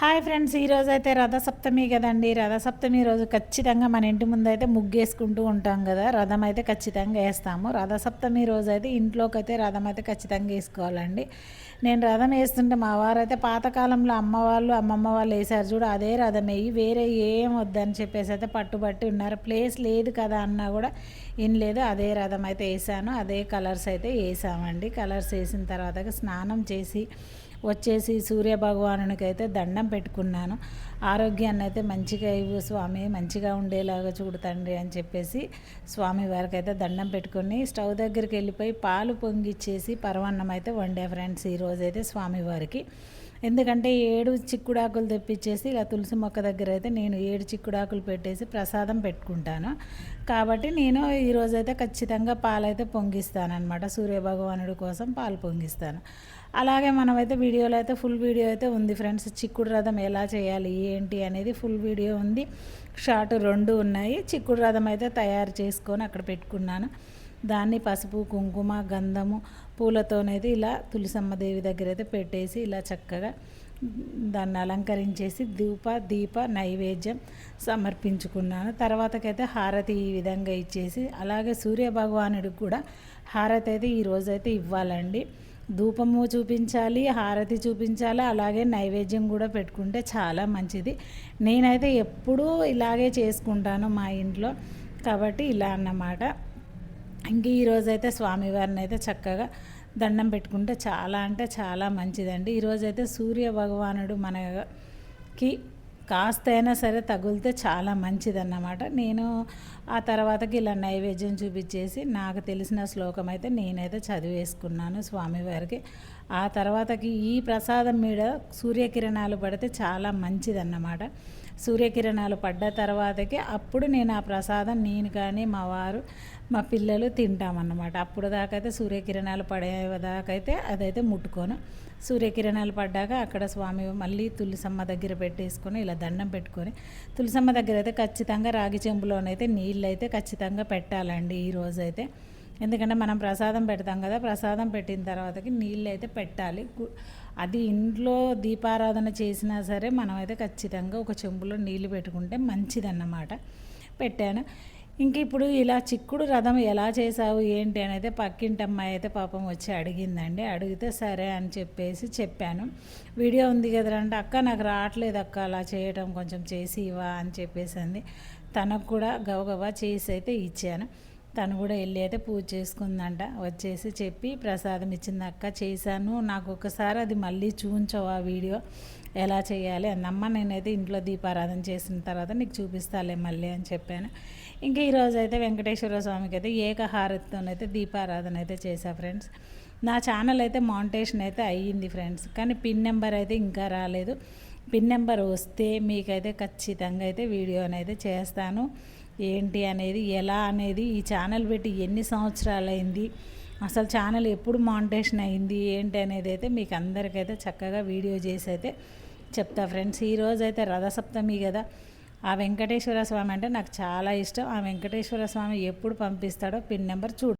Hi friends ఈరోజు అయితే రథసప్తమి కదండి. రథసప్తమి రోజు ఖచ్చితంగా మన ఇంటి ముందు అయితే ముగ్గేసుకుంటూ ఉంటాం కదా. రథం అయితే ఖచ్చితంగా వేస్తాము. రథసప్తమి రోజు అయితే ఇంట్లోకి అయితే రథం అయితే ఖచ్చితంగా వేసుకోవాలండి. నేను రథం వేస్తుంటే మా వారు అయితే పాతకాలంలో అమ్మవాళ్ళు అమ్మమ్మ వాళ్ళు వేసారు చూడు అదే రథం వేయి వేరే ఏం వద్దని చెప్పేసి అయితే పట్టుబట్టి ఉన్నారు. ప్లేస్ లేదు కదా అన్నా కూడా ఏం లేదు. అదే రథం అయితే వేసాను. అదే కలర్స్ అయితే వేసామండి. కలర్స్ వేసిన తర్వాత స్నానం చేసి వచ్చేసి సూర్య భగవానునికి అయితే దండం పెట్టుకున్నాను. ఆరోగ్యాన్ని అయితే మంచిగా ఇవ్వు స్వామి మంచిగా ఉండేలాగా చూడతండి అని చెప్పేసి స్వామి వారికి అయితే దండం పెట్టుకొని స్టవ్ దగ్గరికి వెళ్ళిపోయి పాలు పొంగిచ్చేసి పరవన్నం అయితే వండే ఫ్రెండ్స్ ఈరోజు అయితే స్వామివారికి ఎందుకంటే ఏడు చిక్కుడాకులు తెప్పించేసి ఇలా తులసి మొక్క దగ్గర అయితే నేను ఏడు చిక్కుడాకులు పెట్టేసి ప్రసాదం పెట్టుకుంటాను. కాబట్టి నేను ఈరోజైతే ఖచ్చితంగా పాలైతే పొంగిస్తాను అనమాట సూర్యభగవానుడి కోసం పాలు పొంగిస్తాను. అలాగే మనమైతే వీడియోలో అయితే ఫుల్ వీడియో అయితే ఉంది ఫ్రెండ్స్. చిక్కుడు రథం ఎలా చేయాలి ఏంటి అనేది ఫుల్ వీడియో ఉంది. షార్ట్ రెండు ఉన్నాయి. చిక్కుడు రథం అయితే తయారు చేసుకొని అక్కడ పెట్టుకున్నాను. దాన్ని పసుపు కుంకుమ గంధము పూలతోనేది ఇలా తులసమ్మ దేవి దగ్గర అయితే పెట్టేసి ఇలా చక్కగా దాన్ని అలంకరించేసి దీప దీప నైవేద్యం సమర్పించుకున్నాను. తర్వాతకైతే హారతి ఈ విధంగా ఇచ్చేసి అలాగే సూర్య భగవానుడికి కూడా హారతి అయితే ఈరోజైతే ఇవ్వాలండి. ధూపము చూపించాలి హారతి చూపించాలి అలాగే నైవేద్యం కూడా పెట్టుకుంటే చాలా మంచిది. నేనైతే ఎప్పుడూ ఇలాగే చేసుకుంటాను మా ఇంట్లో కాబట్టి ఇలా అన్నమాట. ఇంక ఈరోజైతే స్వామివారిని అయితే చక్కగా దండం పెట్టుకుంటే చాలా అంటే చాలా మంచిదండి. ఈరోజైతే సూర్య భగవానుడు మనకి కాస్త అయినా సరే తగులితే చాలా మంచిదన్నమాట. నేను ఆ తర్వాతకి ఇలా నైవేద్యం చూపించేసి నాకు తెలిసిన శ్లోకం అయితే నేనైతే చదివేసుకున్నాను స్వామివారికి ఆ తర్వాతకి ఈ ప్రసాదం మీద సూర్యకిరణాలు పడితే చాలా మంచిదన్నమాట. సూర్యకిరణాలు పడ్డ తర్వాతకి అప్పుడు నేను ఆ ప్రసాదం నేను కానీ మా వారు మా పిల్లలు తింటామన్నమాట. అప్పుడు దాకైతే సూర్యకిరణాలు పడేదాకైతే అదైతే ముట్టుకోను. సూర్యకిరణాలు పడ్డాక అక్కడ స్వామి మళ్ళీ తులసమ్మ దగ్గర పెట్టేసుకొని ఇలా దండం పెట్టుకొని తులసమ్మ దగ్గర అయితే ఖచ్చితంగా రాగి చెంబులోనైతే నీళ్ళు అయితే ఖచ్చితంగా పెట్టాలండి ఈరోజు అయితే ఎందుకంటే మనం ప్రసాదం పెడతాం కదా ప్రసాదం పెట్టిన తర్వాతకి నీళ్ళు అయితే పెట్టాలి అది ఇంట్లో దీపారాధన చేసినా సరే మనమైతే ఖచ్చితంగా ఒక చెంబులో నీళ్ళు పెట్టుకుంటే మంచిదన్నమాట. పెట్టాను. ఇంక ఇప్పుడు ఇలా చిక్కుడు రథం ఎలా చేసావు ఏంటి అని అయితే పక్కింటి అమ్మాయి అయితే పాపం వచ్చి అడిగిందండి. అడిగితే సరే అని చెప్పేసి చెప్పాను. వీడియో ఉంది కదంటే అక్క నాకు రావట్లేదు అక్క అలా చేయటం కొంచెం చేసి ఇవా అని చెప్పేసి అంది. తనకు కూడా గవగవా చేసి అయితే ఇచ్చాను. తను కూడా వెళ్ళి అయితే పూజ చేసుకుందంట. వచ్చేసి చెప్పి ప్రసాదం ఇచ్చింది అక్క చేశాను. నాకు ఒకసారి అది మళ్ళీ చూపించవు ఆ వీడియో. ఎలా చేయాలి? అందమ్మ నేనైతే ఇంట్లో దీపారాధన చేసిన తర్వాత నీకు చూపిస్తాలే మళ్ళీ అని చెప్పాను. ఇంకా ఈరోజు అయితే వెంకటేశ్వర స్వామికి అయితే ఏకహారతితోనైతే దీపారాధన అయితే చేశా ఫ్రెండ్స్. నా ఛానల్ అయితే మౌంటేషన్ అయితే అయ్యింది ఫ్రెండ్స్. కానీ పిన్ నెంబర్ అయితే ఇంకా రాలేదు. పిన్ నెంబర్ వస్తే మీకైతే ఖచ్చితంగా అయితే వీడియోనైతే చేస్తాను. ఏంటి అనేది ఎలా అనేది ఈ ఛానల్ పెట్టి ఎన్ని సంవత్సరాలు అయింది అసలు ఛానల్ ఎప్పుడు మానిటేషన్ అయింది ఏంటి అనేది అయితే మీకు అందరికైతే చక్కగా వీడియో చేసి అయితే చెప్తా ఫ్రెండ్స్. ఈరోజు అయితే రథసప్తమి కదా ఆ వెంకటేశ్వర స్వామి అంటే నాకు చాలా ఇష్టం. ఆ వెంకటేశ్వర స్వామి ఎప్పుడు పంపిస్తాడో పిన్ నెంబర్ చూడు.